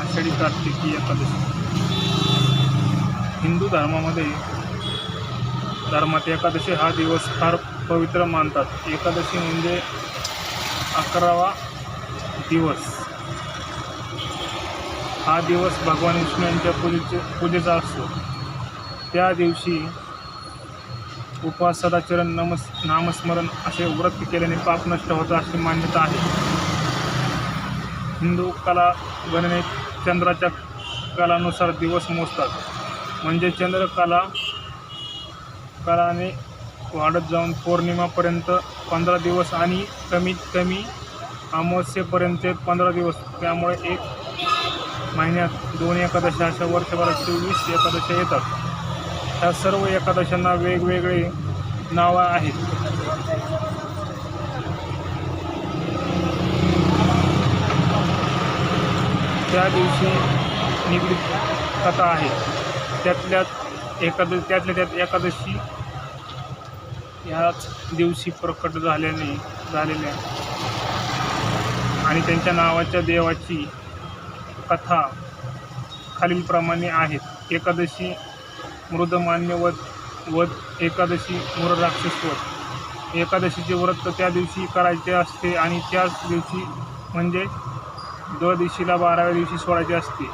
आषाढी कार्तिकी एकादशी हिंदू धर्मामध्ये धर्मात एकादशी हा दिवस फार पवित्र मानतात. एकादशी म्हणजे अकरावा दिवस. हा दिवस भगवान विष्णू यांच्या पूजेचे पूजेचा असतो. त्या दिवशी उपवास सदाचरण नमस् नामस्मरण असे व्रत केल्याने पाप नष्ट होतं अशी मान्यता आहे. हिंदू कला गणनेत चंद्राच्या कालानुसार दिवस मोजतात. म्हणजे चंद्रकला कालाने वाढत जाऊन पौर्णिमापर्यंत पंधरा दिवस आणि कमीत कमी अमावस्येपर्यंत पंधरा दिवस. त्यामुळे एक महिन्यात दोन एकादशा अशा वर्षभरात चोवीस एकादशा येतात. ह्या सर्व एकादशांना वेगवेगळे नावं आहेत. त्या दिवशी निगडीत कथा आहे. त्यातल्यात एकाद त्यातल्या त्यात एकादशी ह्याच दिवशी प्रकट झाल्याने झालेल्या आणि त्यांच्या नावाच्या देवाची कथा खालीलप्रमाणे आहेत एकादशी मृदमान्य वध वध एकादशी मूर राक्षसवध एकादशीचे व्रत त्या दिवशी करायचे असते आणि त्याच दिवशी म्हणजे द्वादशीला बाराव्या दिवशी सोडायचे असते.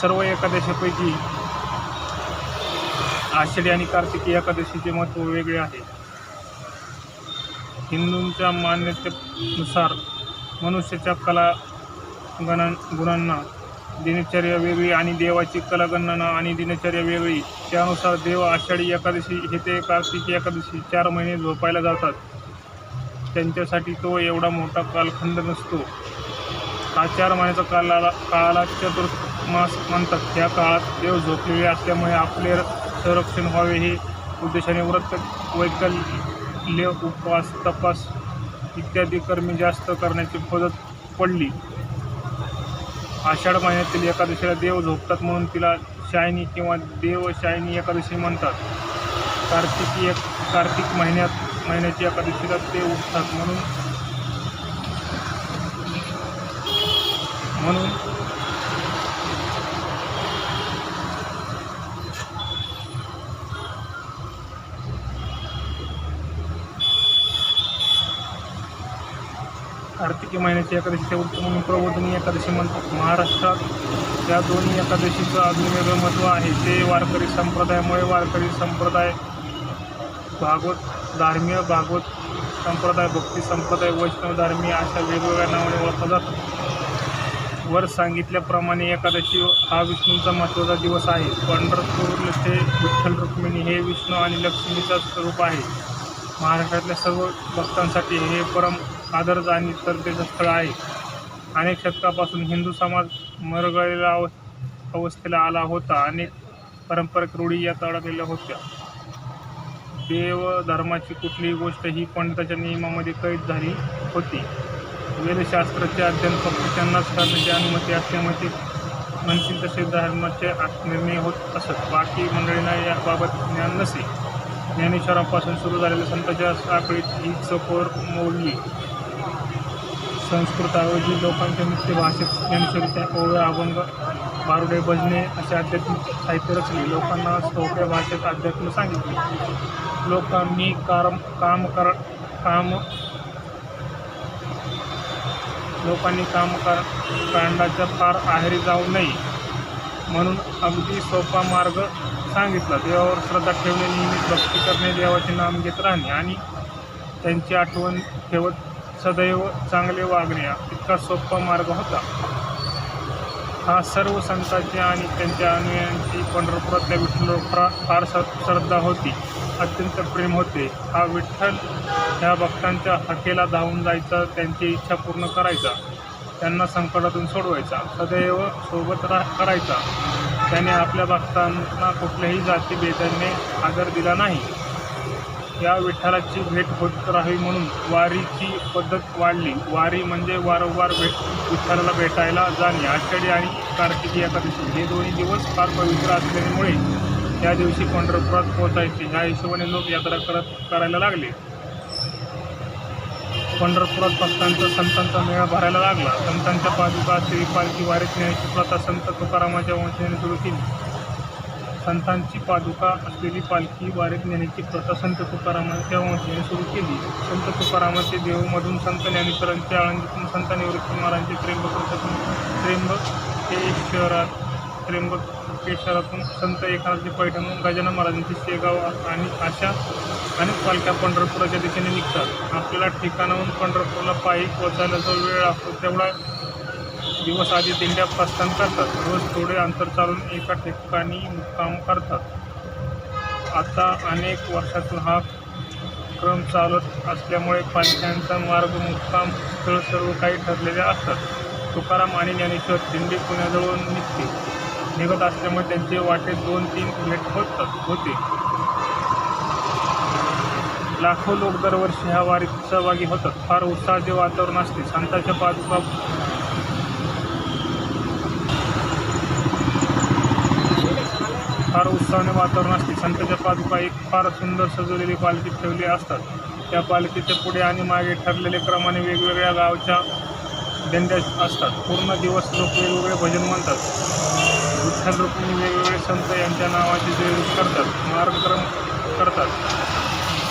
सर्व एकादशीपैकी आषाढी आणि कार्तिकी एकादशीचे महत्त्व वेगळे आहे. हिंदूंच्या मान्यतेनुसार मनुष्याच्या कला गणन गुणांना दिनचर्या वेगळी आणि देवाची कलागणना आणि दिनचर्या वेगळी. त्यानुसार देव आषाढी एकादशी हे ते कार्तिकी एकादशी चार महिने झोपायला जातात. त्यांच्यासाठी तो एवढा मोठा कालखंड नसतो. हा चार महिन्याचा कालाला काळाला चतुर्मास म्हणतात. त्या काळात देव झोपलेले असल्यामुळे आपले संरक्षण व्हावे हे उद्देशाने व्रत वैकल्य उपवास तपास इत्यादी कर्मी जास्त करण्याची पद्धत पडली. आषाढ महिन्यातील एकादशीला देव झोपतात म्हणून तिला शायनी किंवा देव शायनी एकादशी म्हणतात. कार्तिकी एक कार्तिक महिन्यात महिन्याची एकादशीला ते उठतात म्हणून म्हणून कार्तिकी महिन्याची एकादशी उत्तम म्हणून प्रबोधनी एकादशी म्हणतात. महाराष्ट्रात या दोन्ही एकादशीचं अजून वेगळं महत्त्व आहे. ते वारकरी संप्रदायामुळे वारकरी संप्रदाय भागवत धार्मीय भागवत संप्रदाय भक्ती संप्रदाय वैष्णव धार्मीय अशा वेगवेगळ्या नावाने ओळखला जातो वर सांगितल्याप्रमाणे एकादशी हा विष्णूंचा महत्त्वाचा दिवस आहे. पंढरपूर ते विठ्ठल रुक्मिणी हे विष्णू आणि लक्ष्मीचा स्वरूप आहे. महाराष्ट्रातल्या सर्व भक्तांसाठी हे परम आदर्श आणि श्रद्धेचं स्थळ आहे. अनेक शतकापासून हिंदू समाज मरगळलेल्या अव अवस्थेला आला होता. अनेक पारंपरिक रूढी यात अडकलेल्या होत्या. देव धर्माची कुठलीही गोष्ट ही पंडिताच्या नियमामध्ये कैद झाली होती. वेदशास्त्राचे अध्ययन फक्त त्यांनाच करण्याची अनुमती असल्यामुळे ते म्हणतील तसे धर्माचे आत्मनिर्णय निर्णय होत असत. बाकी मंडळींना याबाबत ज्ञान नसे. ज्ञानेश्वरापासून सुरू झालेल्या संतांच्या साखळीत ही चपोर मोडली संस्कृताऐवजी लोकांच्या मुख्य भाषेत ज्ञानेश्वरीच्या ओव्या अभंग बारुडे भजने असे आध्यात्मिक साहित्य रचले. लोकांना सोप्या भाषेत अध्यात्म सांगितले. लोकांनी कारम काम कर काम लोकांनी काम कर कांडाच्या फार आहेरी जाऊ नये म्हणून अगदी सोपा मार्ग सांगितला. देवावर श्रद्धा ठेवणे नेहमी भक्ती करणे देवाचे नाम घेत राहणे आणि त्यांची आठवण ठेवत सदैव चांगले वागणे इतका सोपा मार्ग होता. हा सर्व संतांची आणि त्यांच्या अनुयायांची पंढरपुरातल्या विठ्ठल फार श्रद्धा होती. अत्यंत प्रेम होते. हा विठ्ठल ह्या भक्तांच्या हकेला धावून जायचा त्यांची इच्छा पूर्ण करायचा. त्यांना संकटातून सोडवायचा. सदैव सोबत रा करायचा. त्याने आपल्या भक्तांना कुठल्याही जाती भेदाने आदर दिला नाही. या विठ्ठलाची भेट होत राहावी म्हणून वारीची पद्धत वाढली. वारी म्हणजे वारंवार भेट विठ्ठलाला भेटायला जाणे. आषाढी आणि कार्तिकी एकादशी हे दोन्ही दिवस फार पवित्र असल्यामुळे त्या दिवशी पंढरपुरात पोहोचायचे. ह्या हिशोबाने लोक यात्रा करत करायला लागले. पंढरपुरात भक्तांचा संतांचा मेळा भरायला लागला. संतांच्या पादुका श्री पालखी वारीत न्यायची प्रथा संत तुकारामाच्या वंशाने सुरू केली. संतांची पादुका असलेली पालखी वारीत नेण्याची प्रथा संत तुकारामांच्या वंशाने सुरू केली. संत तुकारामाचे देवमधून संत ज्ञानेश्वरांचे आळंदीतून संत निवृत्ती महाराजांचे त्र्यंबकेश्वरातून त्र्यंबकेश्वरात त्र्यंबकेश्वरातून संत एकनाथजी पैठण गजानन महाराजांचे शेगाव आणि अशा अनेक पालख्या पंढरपुराच्या दिशेने निघतात. आपल्याला ठिकाणाहून पंढरपूरला पायी पोचायला जो वेळ लागतो तेवढा दिवस आधी दिंड्या प्रस्थान करतात. रोज थोडे अंतर चालून एका ठिकाणी मुक्काम करतात. आता अनेक वर्षातून हा क्रम चालत असल्यामुळे पालख्यांचा मार्ग मुक्काम स्थळ सर्व काही ठरलेले असतात. तुकाराम आणि ज्ञानेश्वर दिंडी पुण्याजवळून निघते निघत असल्यामुळे त्यांचे वाटेत दोन तीन भेट होत होते. लाखो लोक दरवर्षी ह्या वारीत सहभागी होतात. फार उत्साहाचे वातावरण असते. संतांच्या पादुका फार उत्साहाने वातावरण असते. संतांच्या पादुका एक फार सुंदर सजवलेली पालखी ठेवली असतात. त्या पालखीच्या पुढे आणि मागे ठरलेले क्रमाने वेगवेगळ्या गावच्या दिंड्या असतात. पूर्ण दिवस लोक वेगवेगळे भजन म्हणतात विठ्ठल रुक्मिणी वेगवेगळे संत यांच्या नावाचे जे करतात मार्गक्रम करतात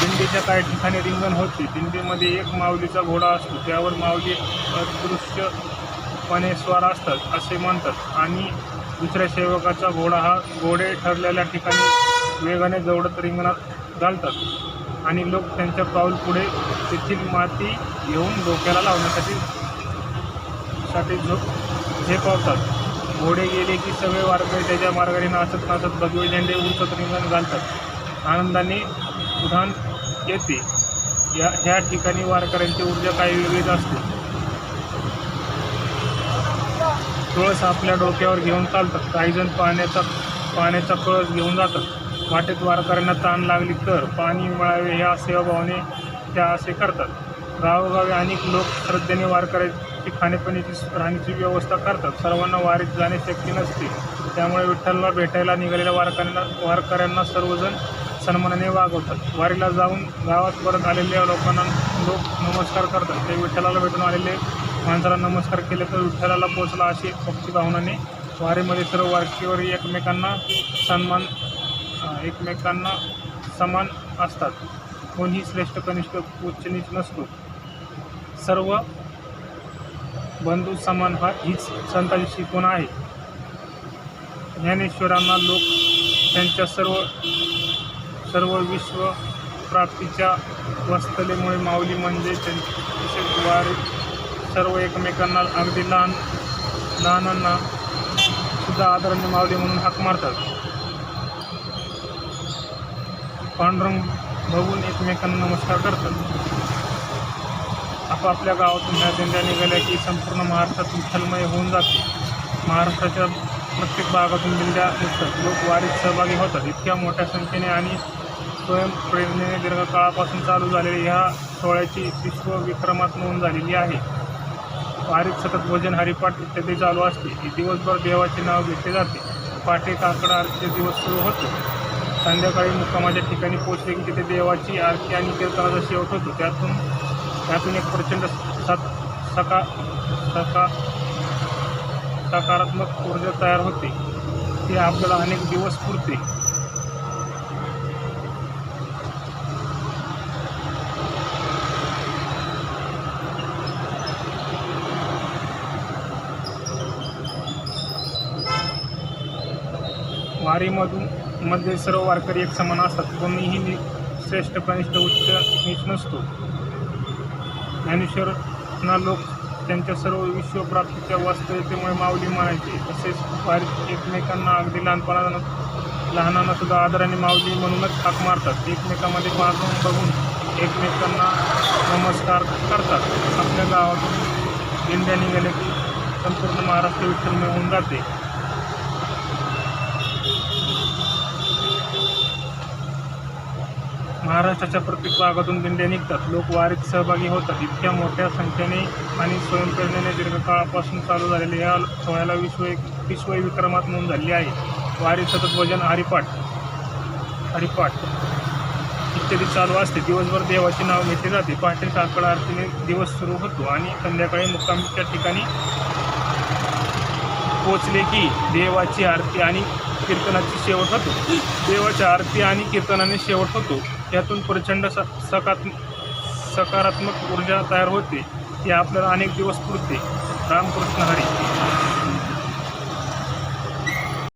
दिंडीच्या काही ठिकाणी रिंगण होते दिंडीमध्ये एक माऊलीचा घोडा असतो त्यावर माऊली अदृश्यपणे स्वार असतात असे म्हणतात. आणि दुसऱ्या सेवकाचा घोडा हा घोडे ठरलेल्या ठिकाणी वेगाने जवळत रिंगणात घालतात आणि लोक त्यांच्या पाऊल पुढे तेथील माती घेऊन डोक्याला लावण्यासाठी साठी झोप झेपावतात घोडे गेले की सगळे वारकरी त्याच्या मार्गाने नाचत नाचत भगवे झेंडे उंचत रिंगण घालतात. आनंदाने उधाण येते. या ह्या ठिकाणी वारकऱ्यांची ऊर्जा काही वेगळीच असते. तुळस आपल्या डोक्यावर घेऊन चालतात. काही जण पाण्याचा पाण्याचा कळस घेऊन जातात. वाटेत वारकऱ्यांना ताण लागली तर पाणी मिळावे ह्या सेवाभावाने त्या असे करतात. गावोगावी अनेक लोक श्रद्धेने वारकऱ्याची खाण्यापिण्याची राहण्याची व्यवस्था करतात. सर्वांना वारीत जाणे शक्य नसते. त्यामुळे विठ्ठलला भेटायला निघालेल्या वारकऱ्यांना वारकऱ्यांना सर्वजण सन्मानाने वागवतात. वारीला जाऊन गावात परत आलेल्या लोकांना लोक नमस्कार करतात. ते विठ्ठलाला भेटून आलेले माणसाला नमस्कार केले तर विठ्ठलाला पोचला अशी भक्तिभावनाने वारीमध्ये सर्व वारकीवर एकमेकांना सन्मान एकमेकांना समान असतात. कोणीही श्रेष्ठ कनिष्ठ उच्च नीच नसतो. सर्व बंधू समान हा हीच संतांची शिकवण आहे? ज्ञानेश्वरांना लोक त्यांच्या सर्व सर्व विश्व प्राप्तीच्या वस्तलेमुळे माऊली म्हणजे त्यांच्याद्वारे सर्व एकमेकांना अगदी लहान लहानांना सुद्धा आदराने माऊली म्हणून हाक मारतात. पांडुरंग बघून एकमेकांना नमस्कार करतात. आपापल्या गावातून ह्या दिंड्या निघाल्या की संपूर्ण महाराष्ट्रातून थलमय होऊन जाते. महाराष्ट्राच्या प्रत्येक भागातून दिंड्या निघतात. लोक वारीत सहभागी होतात. इतक्या मोठ्या संख्येने आणि स्वयंप्रेरणेने दीर्घकाळापासून चालू झालेल्या ह्या सोहळ्याची विश्वविक्रमात नोंद झालेली आहे. वारीत सतत भोजन हरिपाठ इत्यादी चालू असते. दिवसभर देवाचे नाव घेतले जाते. पाटे काकड आरतीचे दिवस सुरू होतो. संध्याकाळी मुक्कामाच्या ठिकाणी पोचले की तिथे देवाची आरती आणि कीर्तनाचा शेवट होतो. त्यातून त्यातून एक प्रचंड सत सका सका सकारात्मक ऊर्जा तयार होते. ती आपल्याला अनेक दिवस पुरते. वारीमधून मध्ये सर्व वारकरी एक समान असतात. कोणीही श्रेष्ठ कनिष्ठ उच्च नीच नसतो. ज्ञानेश्वरना लोक त्यांच्या सर्व विश्वप्राप्तीच्या वास्तविकतेमुळे माऊली म्हणायचे. तसेच वारीत एकमेकांना अगदी लहानपणा लहानांना सुद्धा आदराने माऊली म्हणूनच हाक मारतात. एकमेकांमध्ये पाहून बघून एकमेकांना नमस्कार करतात. आपल्या गावातून दिंड्या निघाल्या की संपूर्ण महाराष्ट्र विठ्ठलमय होऊन जाते. महाराष्ट्राच्या प्रत्येक भागातून दिंड्या निघतात. लोक वारीत सहभागी होतात. इतक्या मोठ्या संख्येने आणि स्वयंप्रेरणेने दीर्घकाळापासून चालू झालेल्या या सोहळ्याला विश्व विश्व विक्रमात नोंद झाली आहे. वारी सतत वजन हरिपाठ हरिपाठ इत्यादी चालू असते. दिवसभर देवाचे नाव घेतले जाते. पहाटे काकड आरतीने दिवस सुरू होतो आणि संध्याकाळी मुक्कामीच्या ठिकाणी पोचले की देवाची आरती आणि कीर्तनाची शेवट होतो. देवाच्या आरती आणि कीर्तनाने शेवट होतो. यातून प्रचंड स सकात सकारात्मक ऊर्जा तयार होते. ती आपल्याला अनेक दिवस पुरते. रामकृष्ण हरी.